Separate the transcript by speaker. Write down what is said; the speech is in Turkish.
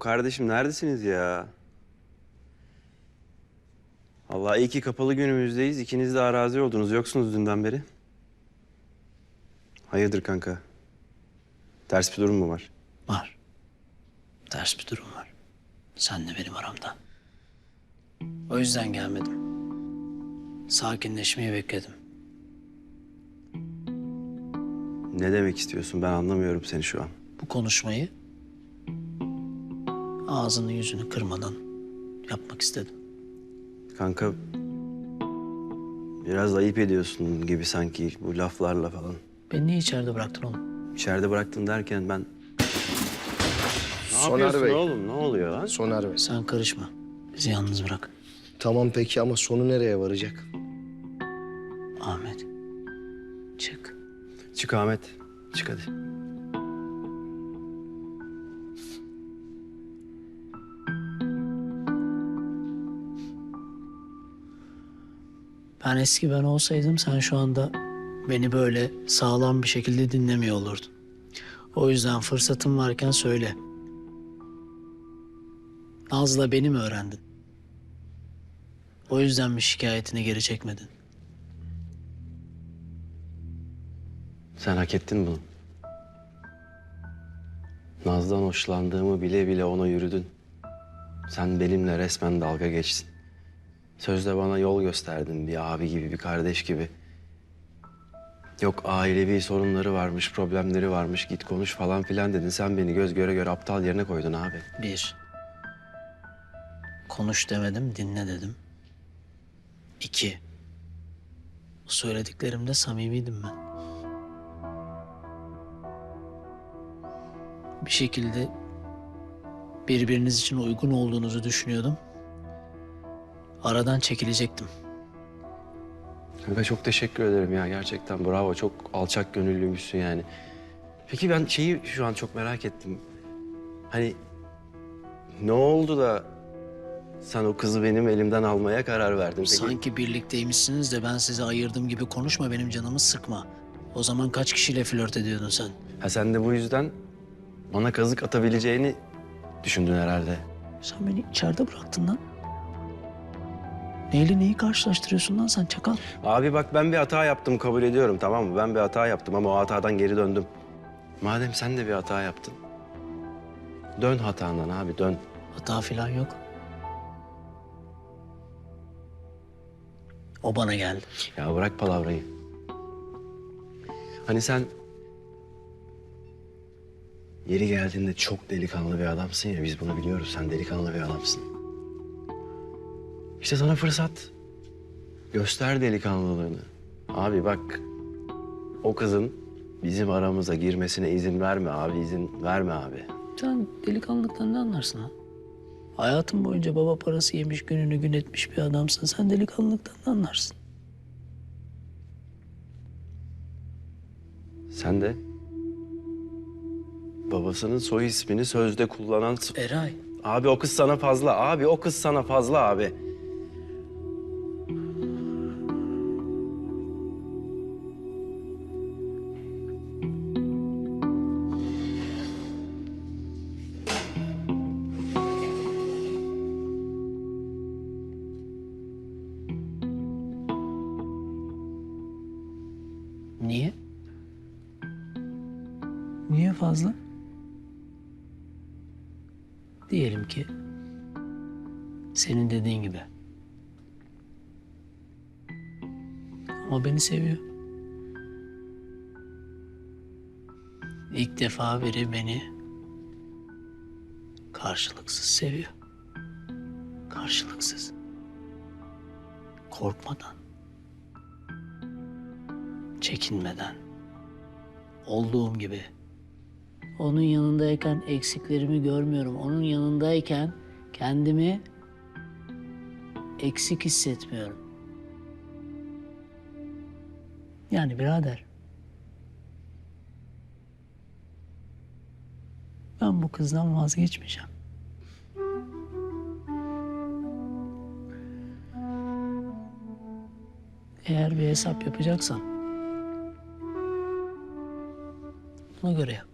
Speaker 1: kardeşim neredesiniz ya? Allah iyi ki kapalı günümüzdeyiz. İkiniz de arazi oldunuz. Yoksunuz dünden beri. Hayırdır kanka? Ters bir durum mu var?
Speaker 2: Var. Ters bir durum var. Senle benim aramda. O yüzden gelmedim. Sakinleşmeyi bekledim.
Speaker 1: Ne demek istiyorsun? Ben anlamıyorum seni şu an.
Speaker 2: Bu konuşmayı ağzını yüzünü kırmadan yapmak istedim.
Speaker 1: Kanka biraz ayıp ediyorsun gibi sanki bu laflarla falan.
Speaker 2: Beni niye içeride bıraktın oğlum?
Speaker 1: İçeride bıraktın derken ben... Ne
Speaker 3: Soner
Speaker 1: yapıyorsun
Speaker 3: Bey.
Speaker 1: oğlum? Ne oluyor lan?
Speaker 3: Soner Bey.
Speaker 2: Sen karışma. Bizi yalnız bırak.
Speaker 3: Tamam peki ama sonu nereye varacak?
Speaker 2: Ahmet. Çık.
Speaker 1: Çık Ahmet. Çık hadi.
Speaker 2: Ben eski ben olsaydım sen şu anda beni böyle sağlam bir şekilde dinlemiyor olurdun. O yüzden fırsatın varken söyle. Naz'la beni mi öğrendin? O yüzden mi şikayetini geri çekmedin?
Speaker 1: Sen hak ettin bunu. Naz'dan hoşlandığımı bile bile ona yürüdün. Sen benimle resmen dalga geçtin. Sözde bana yol gösterdin bir abi gibi, bir kardeş gibi. Yok ailevi sorunları varmış, problemleri varmış, git konuş falan filan dedin. Sen beni göz göre göre aptal yerine koydun abi.
Speaker 2: Bir. Konuş demedim, dinle dedim. İki. Bu söylediklerimde samimiydim ben. Bir şekilde birbiriniz için uygun olduğunuzu düşünüyordum. Aradan çekilecektim.
Speaker 1: Kanka çok teşekkür ederim ya gerçekten bravo çok alçak gönüllüymüşsün yani. Peki ben şeyi şu an çok merak ettim. Hani ne oldu da sen o kızı benim elimden almaya karar verdin? Peki,
Speaker 2: Sanki birlikteymişsiniz de ben sizi ayırdım gibi konuşma benim canımı sıkma. O zaman kaç kişiyle flört ediyordun sen?
Speaker 1: Ha sen de bu yüzden bana kazık atabileceğini düşündün herhalde.
Speaker 2: Sen beni içeride bıraktın lan. Neyle neyi karşılaştırıyorsun lan sen çakal?
Speaker 1: Abi bak ben bir hata yaptım kabul ediyorum tamam mı? Ben bir hata yaptım ama o hatadan geri döndüm. Madem sen de bir hata yaptın. Dön hatandan abi dön.
Speaker 2: Hata falan yok. O bana geldi.
Speaker 1: Ya bırak palavrayı. Hani sen yeri geldiğinde çok delikanlı bir adamsın ya biz bunu biliyoruz. Sen delikanlı bir adamsın. İşte sana fırsat. Göster delikanlılığını. Abi bak o kızın bizim aramıza girmesine izin verme abi izin verme abi.
Speaker 2: Sen delikanlılıktan ne anlarsın ha? Hayatın boyunca baba parası yemiş, gününü gün etmiş bir adamsın. Sen delikanlılıktan ne anlarsın?
Speaker 1: Sen de babasının soy ismini sözde kullanan...
Speaker 2: Eray,
Speaker 1: Abi o kız sana fazla. Abi o kız sana fazla abi.
Speaker 2: Niye? Niye fazla? Diyelim ki senin dediğin gibi. Ama beni seviyor. İlk defa biri beni karşılıksız seviyor. Karşılıksız. Korkmadan. Çekinmeden. Olduğum gibi. Onun yanındayken eksiklerimi görmüyorum. Onun yanındayken kendimi eksik hissetmiyorum. Yani birader. Ben bu kızdan vazgeçmeyeceğim. Eğer bir hesap yapacaksan ona göre yap.